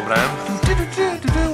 Ubrałem.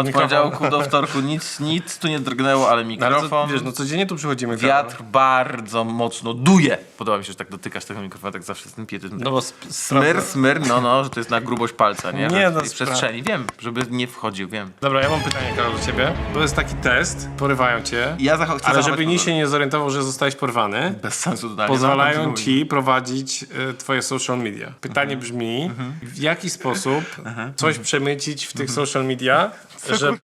Od poniedziałku do wtorku nic, nic tu nie drgnęło, ale ale mikrofon, wiesz, no codziennie tu przychodzimy. wiatr bardzo mocno duje. Podoba mi się, że tak dotykasz tego mikrofonu, tak zawsze z tym pietyzmem. No bo Smyr, smyr, no no, że to jest na grubość palca, nie? Nie, no przestrzeni. Wiem, żeby nie wchodził, wiem. Dobra, ja mam pytanie, Karol, do ciebie. To jest taki test, porywają cię, Ja zacho- chcę ale żeby nikt się nie zorientował, że zostałeś porwany, Bez sensu totalnie. pozwalają ci prowadzić y, twoje social media. Pytanie Mhm. brzmi, w jaki sposób coś przemycić w tych social media, żeby,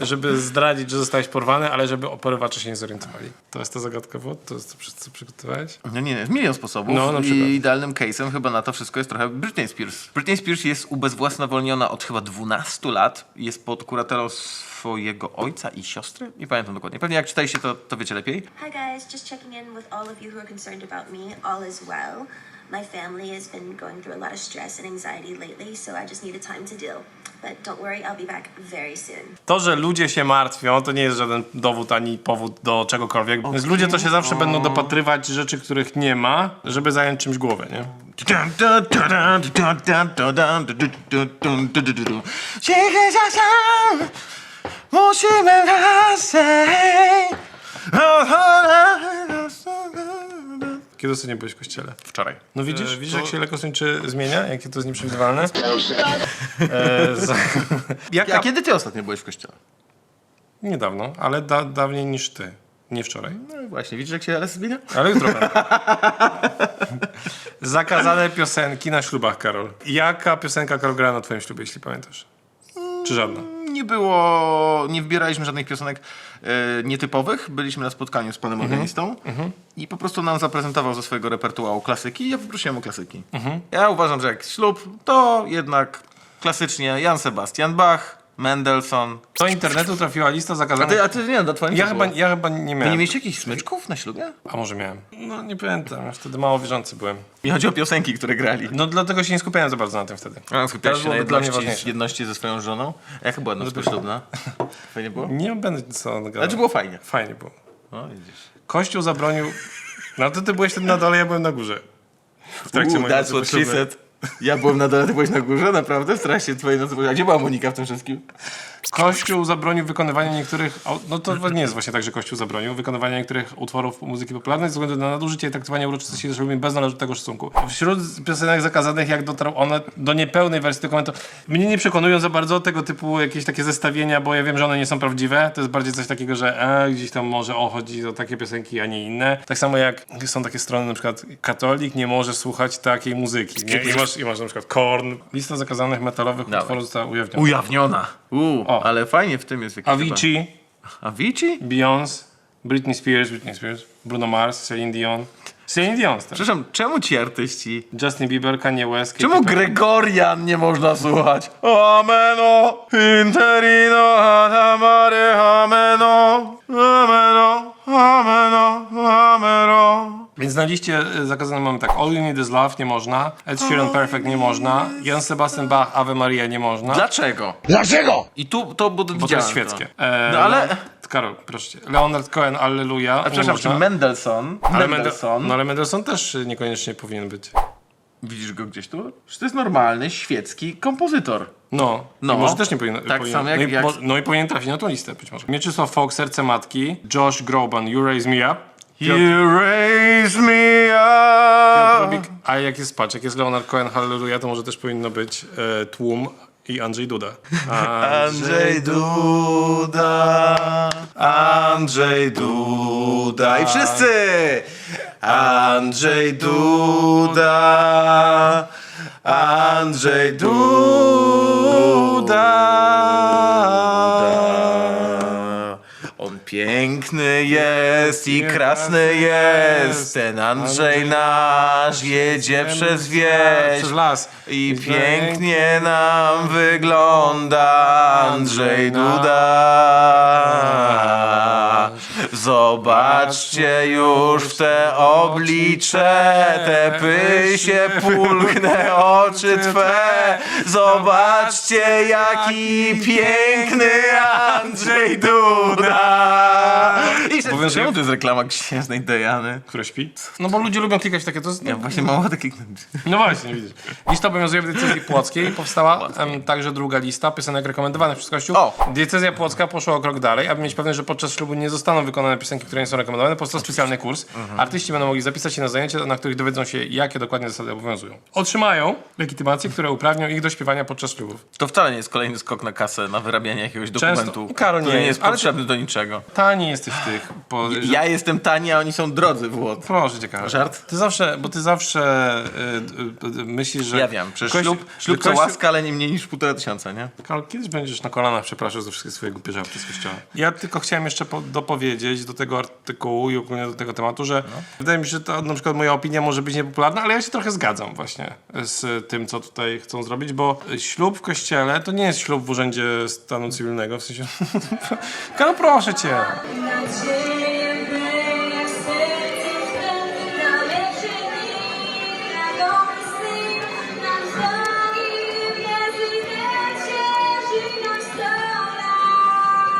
żeby zdradzić, że zostałeś porwany, ale żeby oporywacze się nie zorientowali. To jest ta zagadka, Włod? To jest to, przez co przygotowałeś? No nie, nie, milion sposobów. No, na przykład. I idealnym case'em chyba na to wszystko jest trochę Britney Spears. Britney Spears jest ubezwłasnowolniona od chyba 12 lat. Jest pod kuratorą swojego ojca i siostry. Nie pamiętam dokładnie. Pewnie jak czytaliście, to, to wiecie lepiej. Hi guys, just checking in with all of you who are concerned about me. All is well. My family has been going through a lot of stress and anxiety lately, so I just needed time to deal. But don't worry, I'll be back very soon. To, że ludzie się martwią, to nie jest żaden dowód ani powód do czegokolwiek. Więc ludzie to się zawsze będą dopatrywać rzeczy, których nie ma, żeby zająć czymś głowę, nie? Musimy razem. Kiedy ostatnio byłeś w kościele? Wczoraj. No widzisz, E, widzisz to- jak się lekosyńczy zmienia? Jakie to jest nieprzewidywalne? E, za... Jaka... A kiedy ty ostatnio byłeś w kościele? Niedawno, ale da, dawniej niż ty. Nie wczoraj. No właśnie, widzisz jak się LS zmienia? Ale jutro. Zakazane piosenki na ślubach, Karol. Jaka piosenka Karol grała na twoim ślubie, jeśli pamiętasz? Czy żadna? Nie było, nie wybieraliśmy żadnych piosenek e, nietypowych. Byliśmy na spotkaniu z panem organistą i po prostu nam zaprezentował ze swojego repertuaru klasyki i ja poprosiłem o klasyki. Ja uważam, że jak ślub, to jednak klasycznie Jan Sebastian Bach, Mendelssohn. Do internetu trafiła lista A zakazanych... ty, a ty nie, do twoim Ja chyba, ja chyba nie miałem. nie mieliście jakichś smyczków na ślubie? A może miałem? No nie pamiętam, ja wtedy mało wierzący byłem. Mi chodzi o piosenki, które grali. No dlatego się nie skupiałem za bardzo na tym wtedy. A skupiałeś się na jedności, jedności ze swoją żoną? Jaka była noc poślubna? Fajnie było? Nie będę co gadał. Znaczy było fajnie. Fajnie było. No, widzisz. Kościół zabronił... No to ty byłeś wtedy na dole, ja byłem na górze. W trakcie Ooh, mojej that's what she said. Ja byłem na dole, ty byłeś na górze? Naprawdę? W trakcie twojej nocy A gdzie była Monika w tym wszystkim? Kościół zabronił wykonywania niektórych. No to nie jest właśnie tak, że Kościół zabronił wykonywania niektórych utworów muzyki popularnej ze względu na nadużycie i traktowanie uroczystości ślubnych bez należytego szacunku. Wśród piosenek zakazanych, jak dotarł one do niepełnej wersji dokumentu, mnie nie przekonują za bardzo tego typu jakieś takie zestawienia, bo ja wiem, że one nie są prawdziwe. To jest bardziej coś takiego, że e, gdzieś tam może o chodzi o takie piosenki, a nie inne. Tak samo jak są takie strony, na przykład katolik nie może słuchać takiej muzyki. Nie? I, masz, I masz na przykład Korn. Lista zakazanych metalowych Dawaj. utworów została ujawniona. Ujawniona. Uuu, O. ale fajnie w tym jest. jakiś Avicii. chyba- Avicii? Beyoncé, Britney Spears, Britney Spears, Bruno Mars, Celine Dion. Celine Dion, tak. Przepraszam, czemu ci artyści... Justin Bieber, Kanye West. Katy Czemu Perry. Gregorian nie można słuchać? Ameno, interino, adamare, ameno, ameno, ameno. Więc na liście y, zakazanym mamy tak, All You Need Is Love nie można, Ed Sheeran Perfect nie można, Jan Sebastian Bach, Ave Maria nie można. Dlaczego? Dlaczego? I tu to bo bo to jest świeckie. E, No ale- Le- Karol, proszę cię. Leonard Cohen, Alleluja. A przepraszam, czy Mendelssohn? ale, Mendelssohn. Mendel- no ale Mendelssohn też y, niekoniecznie powinien być. Widzisz go gdzieś tu? Że to jest normalny, świecki kompozytor. No, No. I może też nie powinien. Tak powinien. samo jak- no, i, jak- mo- no i powinien trafić na tą listę być może. Mieczysław Fox, Serce Matki, Josh Groban, You Raise Me Up. You raise me up. Rubik, a jak jest, patrz, jak jest Leonard Cohen, Hallelujah, to może też powinno być e, Tłum i Andrzej Duda. Andrzej Duda, Andrzej Duda i wszyscy! Andrzej Duda, Andrzej Duda. Piękny jest i krasny jest, ten Andrzej nasz jedzie przez wieś. Przez las. I pięknie nam wygląda Andrzej Duda. Zobaczcie już w te oblicze, te pysie pulchne oczy twe. Zobaczcie jaki piękny Andrzej Duda. Obowiązuje- czemu to jest reklama księżnej Dejany? Które śpi? No bo ludzie lubią klikać takie, to jest, Ja właśnie mam takie... No właśnie, widzisz. Lista obowiązuje w diecezji płockiej. Powstała em, także druga lista piosenek rekomendowanych przez Kościół. O! Diecezja płocka poszła o krok dalej, aby mieć pewność, że podczas ślubu nie zostaną wykonane piosenki, które nie są rekomendowane. Powstał specjalny kurs. Artyści będą mogli zapisać się na zajęcia, na których dowiedzą się, jakie dokładnie zasady obowiązują. Otrzymają legitymacje, które uprawnią ich do śpiewania podczas ślubów. To wcale nie jest kolejny skok na kasę, na wyrabianie jakiegoś dokumentu, Karol, nie który nie jest, jest ale- potrzebny do niczego. Tani jesteś w tych. Po, że- Ja jestem tani, a oni są drodzy, Włod. Proszę cię, Karol. Żart? Ty zawsze, bo ty zawsze y, y, y, myślisz, że... Ja wiem, przecież ślub, ślub Kościół- łaska, ale nie mniej niż półtora tysiąca, nie? Karol, kiedyś będziesz na kolanach przepraszał za wszystkie swoje głupie żarty z kościoła. Ja tylko chciałem jeszcze po, dopowiedzieć do tego artykułu i ogólnie do tego tematu, że wydaje mi się, że to na przykład moja opinia może być niepopularna, ale ja się trochę zgadzam właśnie z tym, co tutaj chcą zrobić, bo ślub w kościele to nie jest ślub w urzędzie stanu cywilnego, w sensie... Karol, proszę cię!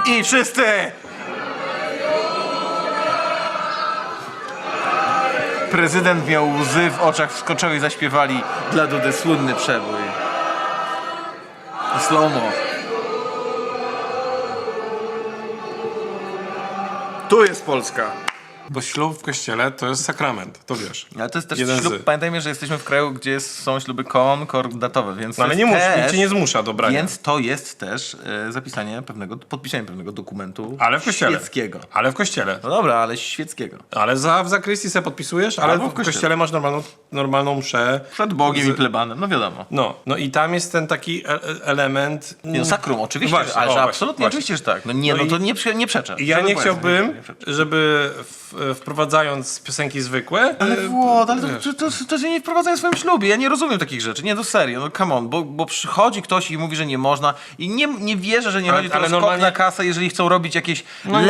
I wszyscy! Prezydent miał łzy w oczach, wskoczyły i zaśpiewali dla Dudy słynny przebój. Slow-mo. Tu jest Polska. Bo ślub w kościele to jest sakrament, to wiesz. Ale to jest też Jeden ślub. z. Pamiętajmy, że jesteśmy w kraju, gdzie jest, są śluby konkordatowe, więc. No ale nie musi, nikt cię nie zmusza do brania. Więc to jest też e, zapisanie pewnego, podpisanie pewnego dokumentu Ale w kościele. świeckiego. Ale w kościele. No dobra, ale świeckiego. Ale za, w zakrystii se podpisujesz, ale Albo w w kościele, kościele. masz normalną, normalną mszę. Przed Bogiem i plebanem, no wiadomo. No, no i tam jest ten taki e- e- element... Nie, no sakrum, oczywiście, Właśnie, ale o, że właśnie, absolutnie, właśnie. oczywiście, że tak. No nie, No no, i- to nie, prze- nie przeczę. Ja Żeby nie powiedzieć, chciałbym, nie przeczę. żeby w, wprowadzając piosenki zwykłe... Ale e, Włod, ale to, to, to, to się nie wprowadzają w swoim ślubie. Ja nie rozumiem takich rzeczy. Nie, to serio, no come on, bo, bo przychodzi ktoś i mówi, że nie można i nie, nie wierzę, że nie Ale- chodzi ale o skok normalnie- na kasę, jeżeli chcą robić jakieś No nie.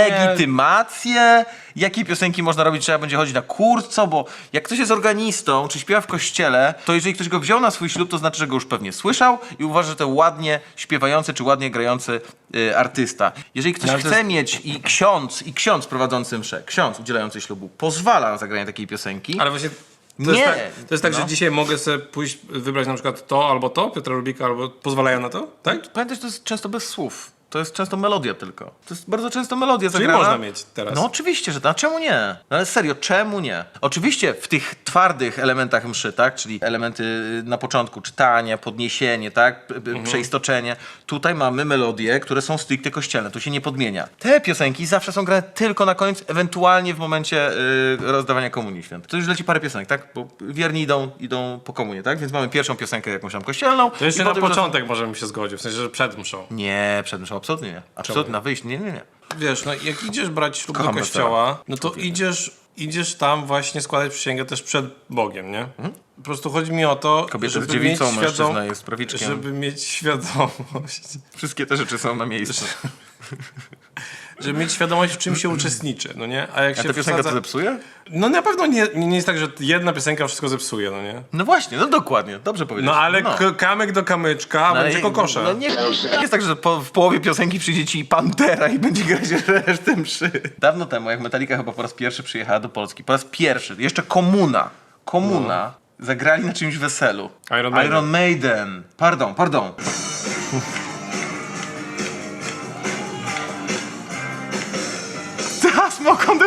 Jakie piosenki można robić, trzeba będzie chodzić na kurs, co, bo jak ktoś jest organistą, czy śpiewa w kościele, to jeżeli ktoś go wziął na swój ślub, to znaczy, że go już pewnie słyszał i uważa, że to ładnie śpiewający, czy ładnie grający y, artysta. Jeżeli ktoś No, to chce jest- mieć i ksiądz, i ksiądz prowadzący mszę, ksiądz udzielający ślubu, pozwala na zagranie takiej piosenki, Ale właśnie... To Nie. Jest tak, to jest tak, No. że dzisiaj mogę sobie pójść, wybrać na przykład to albo to, Piotra Rubika, albo pozwalają na to, tak? Pamiętaj, że to jest często bez słów. To jest często melodia tylko. To jest bardzo często melodia Czyli zagrana. można mieć teraz. No oczywiście, że tak. A czemu nie? No ale serio, czemu nie? Oczywiście w tych twardych elementach mszy, tak? Czyli elementy y, na początku, czytanie, podniesienie, tak? P- p- Mhm. Przeistoczenie. Tutaj mamy melodie, które są stricte kościelne. Tu się nie podmienia. Te piosenki zawsze są grane tylko na koniec, ewentualnie w momencie y, rozdawania komunii świętej. To już leci parę piosenek, tak? Bo wierni idą, idą po komunię, tak? Więc mamy pierwszą piosenkę jakąś tam kościelną. To jeszcze i na potem już- początek możemy się zgodzić, w sensie, że przed mszą. nie, przed mszą absolutnie nie. Absolutnie na wyjść, nie, nie, nie. Wiesz, no jak idziesz brać ślub Kocham do kościoła, no to idziesz, idziesz tam właśnie składać przysięgę też przed Bogiem, nie? Po prostu chodzi mi o to, Kobieta żeby jest dziewicą, mieć mężczyzna świadom- jest prawiczkiem. Żeby mieć świadomość, Wszystkie te rzeczy są na miejscu. żeby mieć świadomość, w czym się uczestniczy, no nie? A jak A się ta piosenka to wsadza... zepsuje? No na pewno nie, nie jest tak, że jedna piosenka wszystko zepsuje, no nie? No właśnie, no dokładnie, dobrze powiedziałeś. No ale k- kamyk do kamyczka No, będzie kokosza. No nie, nie jest tak, że po, w połowie piosenki przyjdzie ci Pantera i będzie grać resztę mszy. Dawno temu, jak Metallica chyba po raz pierwszy przyjechała do Polski, po raz pierwszy, jeszcze komuna, komuna, zagrali na czymś weselu. Iron Maiden. Iron Maiden. Pardon, pardon.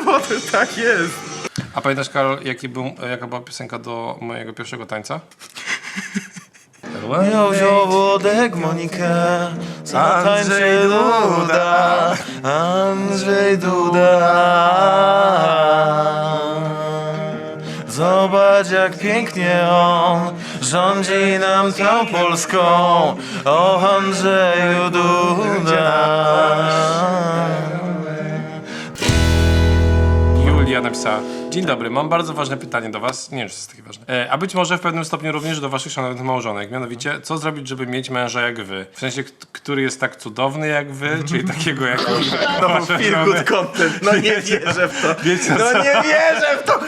Water, tak jest. A pamiętasz, Karol, jaki był, jaka była piosenka do mojego pierwszego tańca? Miał wziął wodek Monikę, Andrzej Duda, Andrzej Duda. Zobacz jak pięknie on rządzi nam tą Polską, o Andrzeju Duda. Julia napisała Dzień dobry, mam bardzo ważne pytanie do was. Nie wiem, czy to jest takie ważne. E, a być może w pewnym stopniu również do waszych szanownych małżonek. Mianowicie, co zrobić, żeby mieć męża jak wy? W sensie, k- który jest tak cudowny jak wy, czyli takiego jak wasze Feel żony. good content. No nie wierzę w to. Wiecie No co? nie wierzę w to.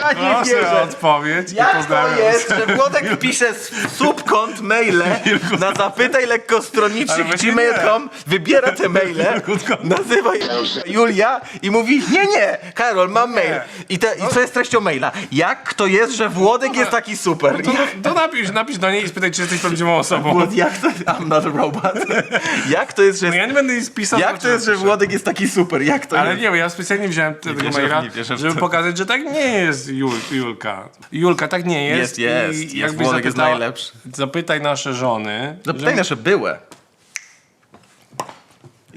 Ja nie Proszę o wierzę. odpowiedź i Jak to pozdrawiam. jest, że Włodek pisze s- subkont maile na zapytaj lekko Ale stronniczych właśnie gmail.com, wybiera te maile, nazywa je Julia i mówi nie, nie, Karol, mam mail. I, te, I co jest treścią maila? Jak to jest, że Włodek jest taki super? To, to napisz, napisz do niej i spytaj, czy jesteś prawdziwą osobą. Włod, jak to I'm not a robot. Jak to jest, że No ja nie będę jej spisał. jak to jest, że Włodek jest taki super? Jak to Ale jest? nie, bo ja specjalnie wziąłem tego wierzę w- maila, nie wierzę w żeby to. pokazać, że tak nie jest Jul, Julka. Julka, tak nie jest. Jest, jest, I jest. jakbyś Włodek jest zapytała- najlepszy. Zapytaj nasze żony. Zapytaj że- nasze byłe.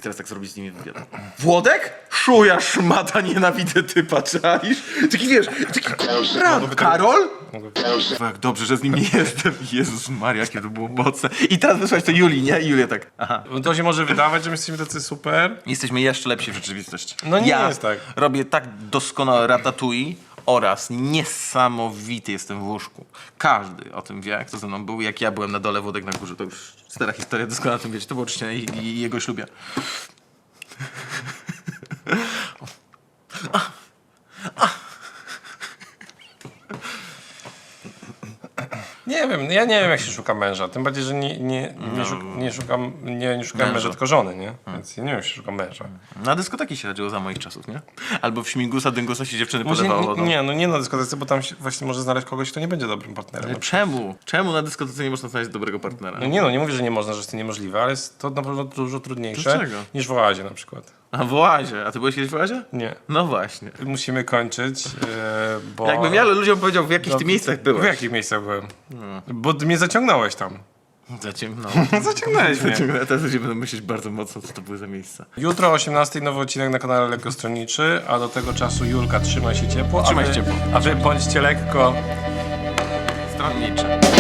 Teraz tak zrobić z nimi wywiad. Włodek? Szuja szmata, nienawidzę typa, czaisz? Taki wiesz, taki Ran, Karol? Kurwa, Jak dobrze, że z nim nie jestem. Jezus Maria, jakie to było mocne. I teraz wysłać to Julii, nie? Julia tak, aha. To się może wydawać, że my jesteśmy tacy super. Jesteśmy jeszcze lepsi w rzeczywistości. No nie ja jest tak. robię tak doskonałe ratatouille oraz niesamowity jestem w łóżku. Każdy o tym wie, kto ze mną był. Jak ja byłem na dole, Włodek na górze. To już stara historia, doskonale o tym wiecie. To było oczywiście jego ślubie. Nie wiem, ja nie wiem jak się szuka męża. Tym bardziej, że nie, nie, nie, szuk, nie szukam, nie, nie szukam męża, tylko żony, nie? Więc ja nie wiem jak się szuka męża. Na dyskoteki się chodziło za moich czasów, nie? Albo w Śmigusa, Dyngusa się dziewczyny Może nie, wodą. nie, no nie na dyskotece, bo tam się właśnie może znaleźć kogoś, kto nie będzie dobrym partnerem. Ale czemu? Czemu na dyskotece nie można znaleźć dobrego partnera? No nie no, nie mówię, że nie można, że jest to niemożliwe, ale jest to na pewno dużo trudniejsze Dlaczego? niż w oazie na przykład. A w oazie. A ty byłeś kiedyś w oazie? Nie. No właśnie. Musimy kończyć, e, bo... Jakbym ja ludziom powiedział, w jakich No, ty miejscach W byłeś. jakich miejscach byłem? Bo ty mnie zaciągnąłeś tam. Zaciemno. Zaciągnąłeś mnie. Zaciągnę. Teraz ludzie będą myśleć bardzo mocno, co to były za miejsca. Jutro o 18 nowy odcinek na kanale Lekko Stronniczy, a do tego czasu Julka trzymaj się ciepło. Trzymaj się ciepło. A wy bądźcie lekko Stronnicze.